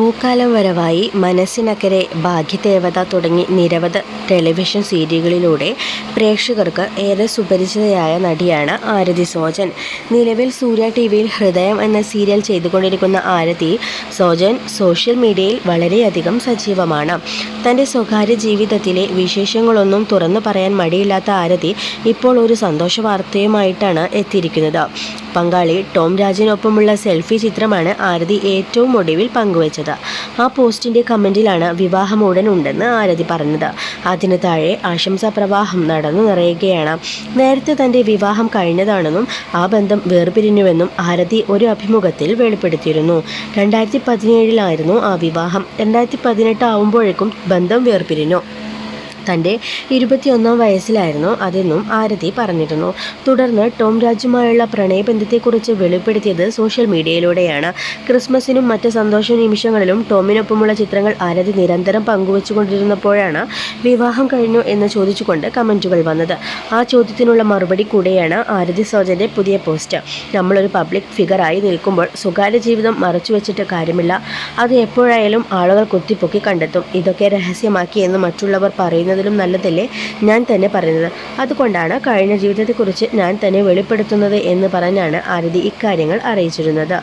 പൂക്കാലം വരവായി മനസ്സിനക്കരെ ഭാഗ്യദേവത തുടങ്ങി നിരവധി ടെലിവിഷൻ സീരിയലുകളിലൂടെ പ്രേക്ഷകർക്ക് ഏറെ സുപരിചിതയായ നടിയാണ് ആരതി സോജൻ. നിലവിൽ സൂര്യ ടി വിയിൽ ഹൃദയം എന്ന സീരിയൽ ചെയ്തുകൊണ്ടിരിക്കുന്ന ആരതി സോജൻ സോഷ്യൽ മീഡിയയിൽ വളരെയധികം സജീവമാണ്. തന്റെ സ്വകാര്യ ജീവിതത്തിലെ വിശേഷങ്ങളൊന്നും തുറന്നു പറയാൻ മടിയില്ലാത്ത ആരതി ഇപ്പോൾ ഒരു സന്തോഷ വാർത്തയുമായിട്ടാണ് എത്തിയിരിക്കുന്നത്. പങ്കാളി ടോം രാജിനൊപ്പമുള്ള സെൽഫി ചിത്രമാണ് ആരതി ഏറ്റവും ഒടുവിൽ പങ്കുവച്ചത്. ആ പോസ്റ്റിന്റെ കമന്റിലാണ് വിവാഹം ഉടൻ ഉണ്ടെന്ന് ആരതി പറഞ്ഞത്. അതിന് താഴെ ആശംസാ പ്രവാഹം നടന്നു നിറയുകയാണ്. നേരത്തെ തന്റെ വിവാഹം കഴിഞ്ഞതാണെന്നും ആ ബന്ധം വേർപിരിഞ്ഞുവെന്നും ആരതി ഒരു അഭിമുഖത്തിൽ വെളിപ്പെടുത്തിയിരുന്നു. രണ്ടായിരത്തി പതിനേഴിലായിരുന്നു ആ വിവാഹം. രണ്ടായിരത്തി പതിനെട്ട് ആവുമ്പോഴേക്കും ബന്ധം വേർപിരിഞ്ഞു. തന്റെ ഇരുപത്തിയൊന്നാം വയസ്സിലായിരുന്നു അതെന്നും ആരതി പറഞ്ഞിരുന്നു. തുടർന്ന് ടോം രാജുമായുള്ള പ്രണയബന്ധത്തെക്കുറിച്ച് വെളിപ്പെടുത്തിയത് സോഷ്യൽ മീഡിയയിലൂടെയാണ്. ക്രിസ്മസിനും മറ്റ് സന്തോഷ നിമിഷങ്ങളിലും ടോമിനൊപ്പമുള്ള ചിത്രങ്ങൾ ആരതി നിരന്തരം പങ്കുവച്ചുകൊണ്ടിരുന്നപ്പോഴാണ് വിവാഹം കഴിഞ്ഞു എന്ന് ചോദിച്ചുകൊണ്ട് കമന്റുകൾ വന്നത്. ആ ചോദ്യത്തിനുള്ള മറുപടി കൂടെയാണ് ആരതി സോജന്റെ പുതിയ പോസ്റ്റ്. നമ്മളൊരു പബ്ലിക് ഫിഗറായി നിൽക്കുമ്പോൾ സ്വകാര്യ ജീവിതം മറച്ചു വെച്ചിട്ട് കാര്യമില്ല. അത് എപ്പോഴായാലും ആളുകൾ കുത്തിപ്പൊക്കി കണ്ടെത്തും. ഇതൊക്കെ രഹസ്യമാക്കി എന്ന് മറ്റുള്ളവർ പറയുന്നതിലും നല്ലതല്ലേ ഞാൻ തന്നെ പറയുന്നത്. അതുകൊണ്ടാണ് കഴിഞ്ഞ ജീവിതത്തെക്കുറിച്ച് ഞാൻ തന്നെ വെളിപ്പെടുത്തുന്നത് എന്ന് പറഞ്ഞാണ് ആരതി ഇക്കാര്യങ്ങൾ അറിയിച്ചിരുന്നത്.